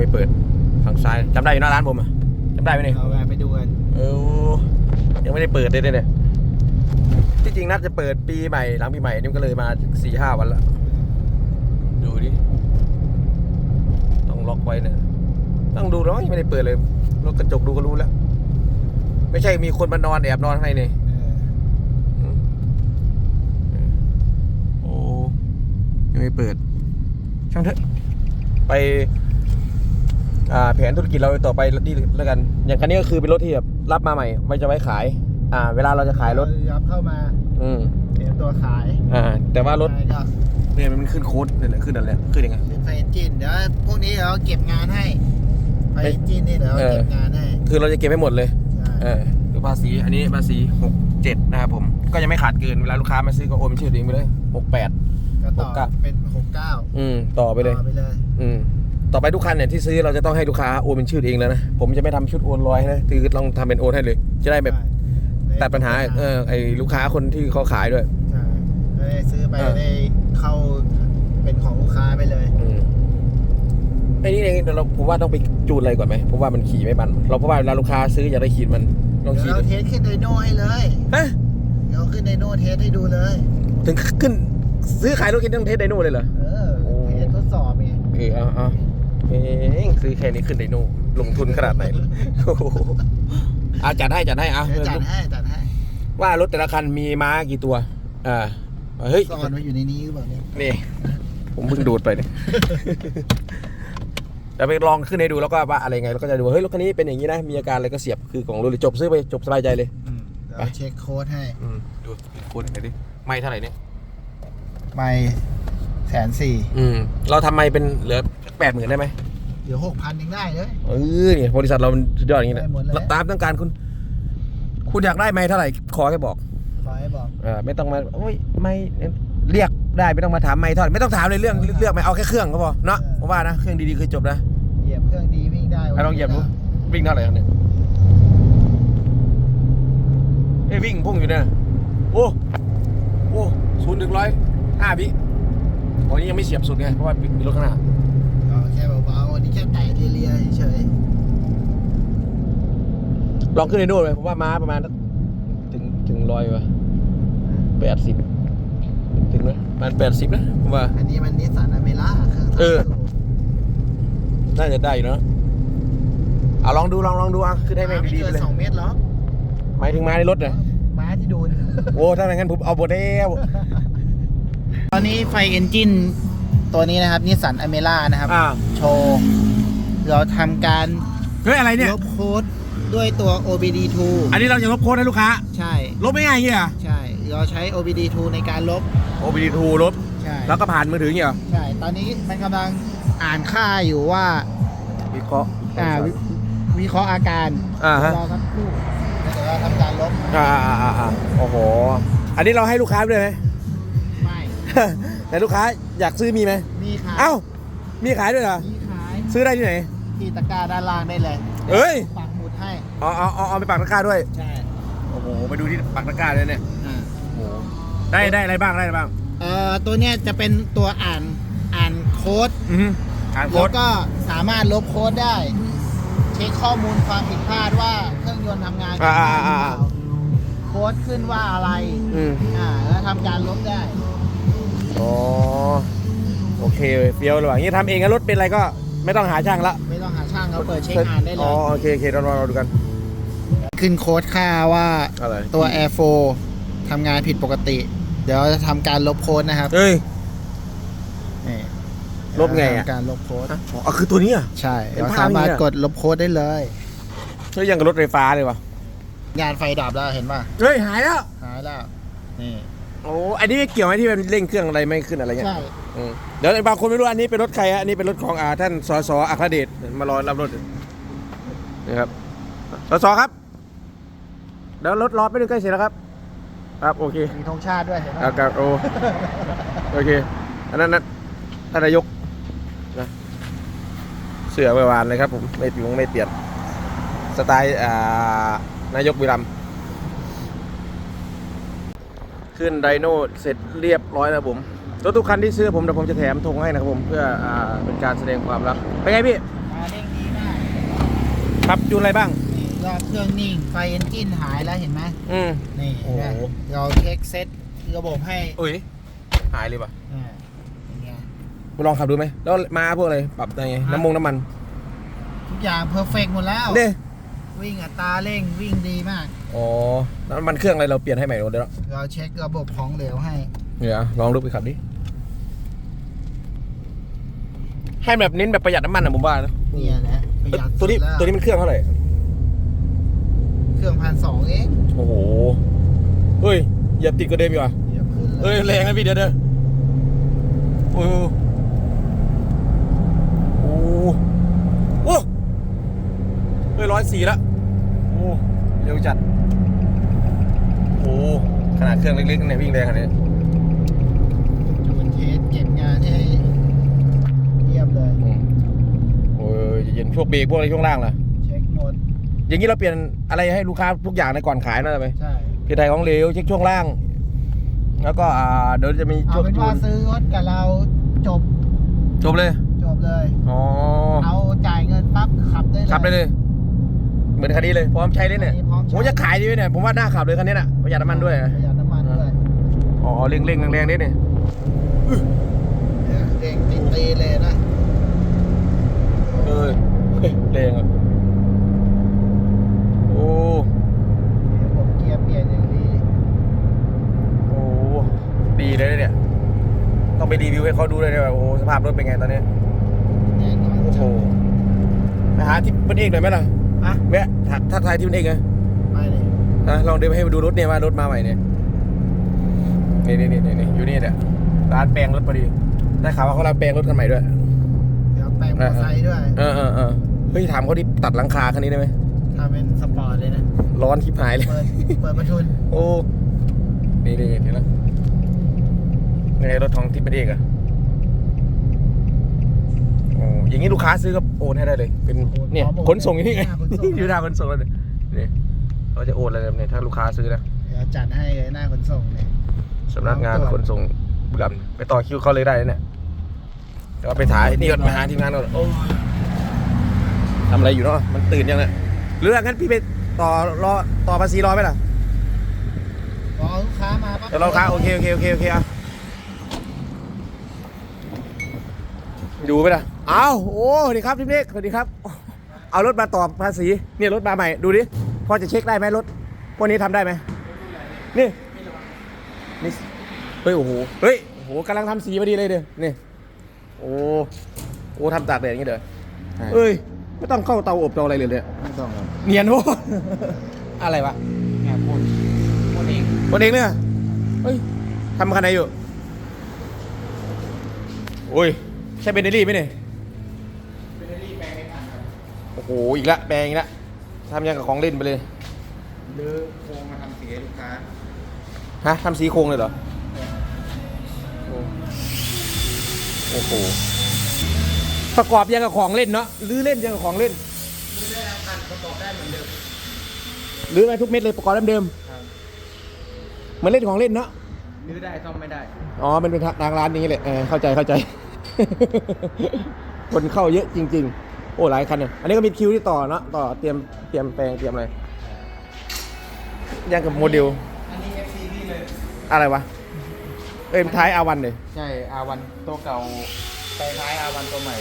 ยังไม่เปิดฝั่งซ้ายจำได้อยู่หน้าร้านผมอะจำได้ไหมเนี่ยเอาแวะไปดูกันเออยังไม่ได้เปิดเลยเนี่ยที่จริงนัดจะเปิดปีใหม่หลังปีใหม่นี่มันก็เลยมาสี่ห้าวันละดูดิต้องล็อกไว้เนี่ยต้องดูแล้วยังไม่ได้เปิดเลยรถกระจกดูก็รู้แล้ว ไม่ใช่มีคนมานอนแอบนอนข้างในนี่เออโอ้ยังไม่เปิดช่างเถอะไป อ่าแผนธุรกิจเราต่อไปนี่แล้วกัน อย่างคันนี้ก็คือเป็นรถที่แบบรับมาใหม่ไว้จะไว้ขาย อ่า เวลาเราจะขายรถรับเข้ามา อืมเตรียมตัวขาย อ่า แต่ว่ารถใช่ก็เนี่ยมันขึ้นโค้ดเนี่ยนะขึ้นอะไรขึ้นยังไงเป็นไฟเอนจินเดี๋ยวพวกนี้เราเก็บงานให้ไฟเอนจินนี่เดี๋ยวเราเออเก็บงานให้คือเราจะเก็บให้หมดเลยใช่เออดูภาษีอันนี้ภาษีหกเจ็ดนะครับผม ก็ยังไม่ขาดเกินเวลาลูกค้ามาซื้อก็โอนเป็นชื่อตัวเองไปเลยหกแปดก็ต่อหกเก้าเป็นหกเก้าอืมต่อไปเลยต่อไปเลย อืม ต่อไปทุกคันเนี่ยที่ซื้อเราจะต้องให้ลูกค้าโอนเป็นชื่อตัวเองแล้วนะ ผมจะไม่ทำชุดโอนลอยนะคือต้องทำเป็นโอนให้เลย จะได้แบบใช่ตัดปัญหาเออไอลูกค้าคนที่เขาขายด้วยใช่ได้ซื้อไปเออได้เข้าเป็นของลูกค้าไปเลยอืมไอ้นี่เองเราผมว่าต้องไปจูนอะไรก่อนไหมเพราะว่ามันขี่ไม่มันเราเพราะว่าเวลาลูกค้าซื้ออยากได้ขีดมันลองเดี๋ขียวดเราเทสขึ้นไดโน่ให้เลยฮะเดี๋ยวขึ้นไดโน่เทสให้ดูเลย ถึงขึ้นซื้อขายรถคิดต้องเทสไดโน่เลยเหรอเออโอ้เทสทดสอบไงเออเอา เอาเองซื้อแค่นี้ขึ้นไดโน่ลงทุนขนาดไหนโอ้โหเอาจัดให้จัดให้เอาเดี๋ยวจัดให้จัดให้ว่ารถแต่ละคันมีม้ากี่ตัวอ่าเฮ้ยซ่อนไว้อยู่ในนี้หรือเปล่าเนี่ยนี่ ผมเพิ่งดูดไปเนี่ยแต่ไปลองขึ้นให้ดูแล้วก็ว่าอะไรไงเราก็จะดูว่าเฮ้ยรถคันนี้เป็นอย่างนี้นะมีอาการอะไรก็เสียบคือของรถเลยจบซื้อไปจบสบายใจเลยเดี๋ยวไปเช็คโค้ดให้อืมดูคูณไหนดิไม่เท่าไหร่เนี่ยไม่ แสนสี่อืมเราทำไม่เป็นเหลือแปดหมื่นได้ไหมเดี๋ยวหกพันยังได้เลย เออเนี่ยบริษัทเรามันสุดยอดอย่างนี้แหละได้หมดเลยเราตามต้องการคุณ คุณอยากได้ไม่เท่าไหร่ขอแค่บอกขอให้บอกเออไม่ต้องมาโอ้ยไม่เรียกได้ไม่ต้องมาถามไม่เท่าไหร่ไม่ต้องถามเลยเรื่องเลือกไม่เอาแค่เครื่องก็พอเนาะผมว่านะเครื่องดีๆคือจบนะ เหยียบเครื่องดีวิ่งได้ให้ลองเหยียบดูวิ่งเท่าไหร่ครับเนี่ยเอ้ยวิ่งพุ่งอยู่เนี่ยโอ้โอ้ศูนย์ถึงร้อยห้าวิ โอ้นี่ยังไม่เสียบสุดไง เพราะว่ามีรถข้างหน้าก็แค่เบาๆอันนี้แค่แตะเลียๆเฉยลองขึ้นในโน่เลยผมว่าม้าประมาณสักถึงถึงร้อยวะแปดสิบถึงไหมประมาณแปดสิบนะผมว่า ๆอันนี้มันนิสสันอเมร่าเครื่องเออสามสูบน่าจะได้อยู่เนอะเอาลองดูลองลองดูอะขึ้นให้แม่งไม่ดีๆเกิไปนเลยสองเมตรหรอกหมายถึงม้าในรถเหรอม้าที่ดูนะโอ้ถ้าอย่างนั้นผมเอาหมดแล้ว ตอนนี้ไฟเอนจินตัวนี้นะครับนิสสันอเมร่านะครับ อ่า โชว์เราทำการเฮ้ยอะไรเนี่ย ลบโค้ดด้วยตัว OBD2 อันนี้เราจะลบโค้ดให้ลูกค้า ใช่ ลบไม่ง่ายอย่างเงี้ยใช่ เราใช้ OBD2 ในการลบ OBD2 ลบ ใช่ แล้วก็ผ่านมือถืออย่างเงี้ยเหรอใช่ ตอนนี้มันกำลังอ่านค่าอยู่ว่า วิเคราะห์อ่าวิวิเคราะห์อาการอ่าฮะรอสักครู่แล้วเดี๋ยวเราทำการลบ อ่าอ่าอ่าอ่าโอ้โห อันนี้เราให้ลูกค้าด้วยไหมไม่ แต่ลูกค้าอยากซื้อมีไหมมีขายเอ้า มีขายด้วยเหรอ มีขาย ซื้อได้ที่ไหน ที่ตะกร้าด้านล่างได้เลยเอ้ยปักหมุดให้เอาเอาเอาเอาไปปักตะกร้าด้วย ใช่ โอ้โห ไปดูที่ปักตะกร้าเลยเนี่ยอ่าโอ้โห ได้ได้อะไรบ้างได้อะไรบ้าง เอ่อ ตัวเนี้ยจะเป็นตัวอ่านอ่านโค้ดอือฮึอ่านโค้แล้ดวก็สามารถลบโค้ดได้ เช็คข้อมูลความผิดพลาดว่าเครื่องยนต์ทำงานอ่าได้อ่าหรืออ่าเปล่าโค้ดขึ้นว่าอะไร อืมอ่า แล้วทำการลบได้ อ๋อโอเคเฟี้ยวเลยว่ะอย่างนี้ทำเองนะรถเป็นอะไรก็ไม่ต้องหาช่างละไม่ต้องหาช่างเขาเปิดเช็คงานได้เลอ๋อยโอเคโอเคเราเราดูกันขึ้นโค้ดค่าว่าอะไรตัว Air 4ทำงานผิดปกติ เดี๋ยวจะทำการลบโค้ดนะครับเฮ้ย นี่ลบไงอะทำการลบโค้ดอ๋อคือตัวนี้อะ ใช่เป็นเราภาพสามารถอย่างเงี้ยกดลบโค้ดได้เลยเฮ้ยยังกับรถไฟฟ้าเลยวะงานไฟดับแล้วเห็นป่ะเฮ้ยหายแล้วหายแล้วนี่ โอ้อันนี้เกี่ยวไหมที่มันเร่งเครื่องอะไรไม่ขึ้นอะไรเงี้ยใช่อืมเดี๋ยวบางคนไม่รู้อันนี้เป็นรถใครฮะอันนี้เป็นรถของอาท่านสสอัครเดชมารอรับรถอยู่นี่ครับสสครับเดี๋ยวรถรอไปหนึ่งใกล้เสร็จแล้วครับ ครับโอเคมีธงชาติด้วยเห็นป่ะอากาศโอโอเคอันนั้นนะท่านนายกนะเสือเมื่อวานเลยครับผมไม่ปิวไม่เปลี่ยนสไตล์อ่านายกวิรัมย์ ขึ้นไดโน่เสร็จเรียบร้อยแล้วผมรถทุกคันที่ซื้อผมเดี๋ยวผมจะแถมธงให้นะครับผมเพื่ออ่าเป็นการแสดงความรักเป็นไงพี่อันนี้ปรับจูนอะไรบ้างนี่ก็เครื่องนิ่งไฟเอนจินหายแล้วเห็นไหมอืม นี่โอ้โหนะเราเช็คเซ็ตระบบให้เอ้ยหายเลยป่ะอ่าเป็นไงมาลองขับดูไหมแล้วมาพวกอะไรปรับยังไงน้ำมงน้ำมันทุกอย่างเพอร์เฟกหมดแล้ว เนี่ย วิ่งอัตราเร่งวิ่งดีมาก อ๋อน้ำมันเครื่องอะไรเราเปลี่ยนให้ใหม่หมดแล้วเราเช็คระบบของเหลวให้เดี๋ยวลองลุกไปขับดิ ให้แบบเน้นแบบประหยัดน้ำมันอะผมว่านะเนี่ยแหละประหยัดตัวนี้สุดแล้ตัวนี้มันเครื่องเท่าไหร่ เครื่องพันสองเองโอ้โห เฮ้ย อย่าติดกระเด็นดีกว่า เดี๋ยวขึ้นเลเอ้ยยแรงนะพี่เดี๋ยวเด้อโอ้โหโอ้โหโอ้เฮ้ยร้อยสี่ละโอ้เร็ว จัด โอ้ขนาดเครื่องเล็กๆเนี่ยวิ่งแรงขนาดนี้จูนเทสเก็บงานให้เยี่ยมเลย อืมโอ้ยเย็นๆพวกเบรกพวกอะไรช่วงล่างล่ะ เช็คหมด อย่างนี้เราเปลี่ยนอะไรให้ลูกค้าทุกอย่างในก่อนขายนะไหมใช่ เพียไทยของเหลวเช็คช่วงล่าง แล้วก็อ่าเดี๋ยวจะมีเอาช่วงเป็นจูว่านซื้อรถกับเราจบจบเลย จบเลย อ๋อ เอาจ่ายเงินปั๊บขับได้เลย ขับได้เลย เหมือนคันนี้เลยพร้อมใช้เลยเนี่ยคันนี้พร้อมใช้ ผมจะขายดีไหมเนี่ยผมว่าน่าขับเลยคันนี้น่ะประหยัดน้ำมันด้วยประหยัดน้ำมันด้วยอ๋อเร่งเร่งแรงๆนิดนี่เนี่ยเร่งติดตีเลยนะเออเฮ้ยแรงอะโอ้เดี๋ยวผมเกียร์เปลี่ยนอย่างดีโอ้ดีเลยเนี่ยต้องไปรีวิวให้เขาดูเลยเนี่ยว่าโอ้สภาพรถเป็นไงตอนนี้ แน่นอนโอ้โหไปหาที่เป็นเอกหน่อยไหมล่ะ อะแวะทักทักทายที่เป็นเอกไงไปเลยนะลองเดินไปให้มาดูรถเนี่ยว่ารถมาใหม่เนี่ยนี่นี่นี่นี่อยู่นี่เนี่ยร้านแปลงรถพอดีได้ข่าวว่าเขารับแปลงรถกันใหม่ด้วย เดี๋ยวแปลงมอเตอร์ไซค์ด้วยเออเออเออเฮ้ยถามเขาดิตัดหลังคาคันนี้ได้ไหมทำเป็นสปอร์ตเลยนะ ร้อนทิพหายเลย เปิดเปิดประทุนโอ้นี่นี่เห็นแล้วนี่รถของทิพเป็นเอกอะโอ้อย่างนี้ลูกค้าซื้อก็ โอนให้ได้เลย เป็นเนี่ยขนส่งอย่างนี้ไงขนส่งอยู่หน้าขนส่งแล้วเนี่ยนี่เขาจะโอนอะไรเนี่ยถ้าลูกค้าซื้อนะเดี๋ยวจัดให้เลยหน้าขนส่งเลยสำนักงานขนส่งบุรีรัมย์ไปต่อคิวเขาเลยได้นะเนี่ยแต่ว่าไปถ่ายนี่ก่อนมาหาทีมงานก่อนโอ้ยทำอะไรอยู่เนาะมันตื่นยังเนี่ยหรืองั้นพี่ไปต่อรอต่อภาษีรอไหมล่ะรอลูกค้ามาปั๊บเดี๋ยวเราค้าโอเคโอเคโอเคโอเคอะดูไหมล่ะ อ้าวโอ้สวัสดีครับทีมเล็กสวัสดีครับ เอารถมาต่อภาษีเนี่ยรถมาใหม่ดูดิพอจะเช็คได้ไหมรถพวกนี้ทำได้ไหมนี่นี่เฮ้ยโอ้โหเฮ้ยโอ้โหกำลังทำสีพอดีเลยเด้อนี่โอ้โอ้ทำตากแดดอย่างนี้เด้อเอ้ยไม่ต้องเข้าเตาอบเตาอะไรเลยเนี่ยไม่ต้องครับเนียนโว้อะไรวะแง่พูดพูดเองวันเองเนี่ยเฮ้ยทำคันไหนอยู่โอ้ยใช่เบนเดลี่ไหมเนี่ย โอ้โห อีกละแปลงอีกละทำยังกับของเล่นไปเลย หรือโครงมาทำสีให้ลูกค้าฮะทำสีโครงเลยเหรอ โอ้โห ประกอบยังกับของเล่นเนาะหรือเล่นยังกับของเล่น ไม่ได้ทำกันประกอบได้เหมือนเดิมหรืออะไรทุกเม็ดเลยประกอบเดิมครับๆเหมือนเล่นของเล่นเนาะ รื้อได้ซ่อมไม่ได้อ๋อ มันเป็นทางร้านนี้แหละเออเข้าใจเข้าใจ คนเข้าเยอะจริงๆ โอ้หลายคันเนี่ยอันนี้ก็มีคิวที่ต่อเนาะต่อเตรียมเตรียมแปลงเตรียมอะไรยังกับโมเดลอันนี้ FC พี่เลย อะไรวะเอ้ยมันท้ายอาวันเลยใช่อาวันตัวเก่าไปท้ายอาวันตัวใหม่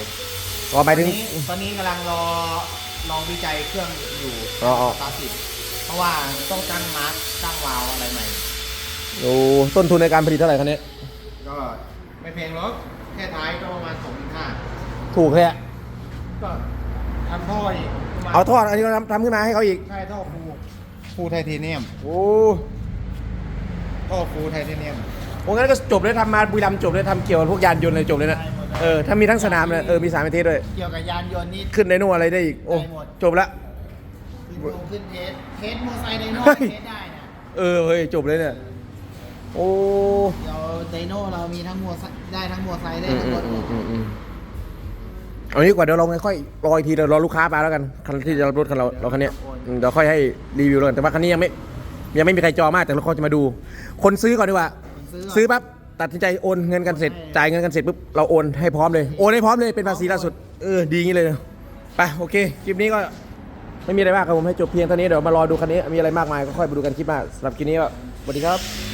อ๋อหมายถึง ตอนนี้ตอนนี้กำลังรอลองวิจัยเครื่องอยู่อ๋ออ๋อ ตาสิบเพราะว่าต้องตั้งมาร์กตั้งวาล์วอะไรใหม่ โอ้ต้นทุนในการผลิตเท่าไหร่คันนี้ ก็ไม่แพงหรอกแค่ท้ายก็ประมาณสองพันห้าถูกเลยอะก็ ทำท่ออีกประมาณเอาทอดอันนี้ก็ทำทำขึ้นมาให้เขาอีกใช่ท่อฟูฟูไทเทเนียม โอ้ท่อฟูไทเทเนียมโหงั้นก็จบเลยทำมาบุรีรัมย์จบเลยทำเกี่ยวกับพวกยานยนต์เลยจบเลยนะได้หมดเลยเออถ้ามีทั้งสนามเลยเออมีสามประเทศด้วยเกี่ยวกับยานยนต์นี่ขึ้นไดโน่อะไรได้อีกโอ้ได้หมดจบละขึ้นลงขึ้นเทสเทสมอไซค์ไดโน่เฮ้ยเทสได้นะเออเฮ้ยจบเลยเนี่ยโอ้เดี๋ยวไดโน่เรามีทั้งมอไซค์ได้ทั้งมอไซค์ได้อืมทั้งอืรมถอืมอืมอืม เอางี้กว่าเดี๋ยวเราค่อยรออีกทีเดี๋ยวรอลูกค้ามาแล้วกันคันที่จะรับรถคันเราเราคันเนี้ยอืมเดี๋ยวค่อยให้รีวิวเลยแต่ว่าคันนี้ยังไม่ยังไม่มีใครจองมากแต่เราเขาจะมาดู คนซื้อก่อนดีกว่าซื้อซื้อปั๊บตัดสินใจโอนเงินกันเสร็จจ่ายเงินกันเสร็จปุ๊บเราโอนให้พร้อมเลยโอนให้พร้อมเลยเป็นภาษีล่าสุดเออดีงี้เลยไปโอเคคลิปนี้ก็ไม่มีอะไรมากครับผมให้จบเพียงเท่านี้เดี๋ยวมารอดูคันนี้มีอะไรมากมายก็ค่อยไปดูกันคลิปหน้าสำหรับคลิปนี้ก็สวัสดีครับ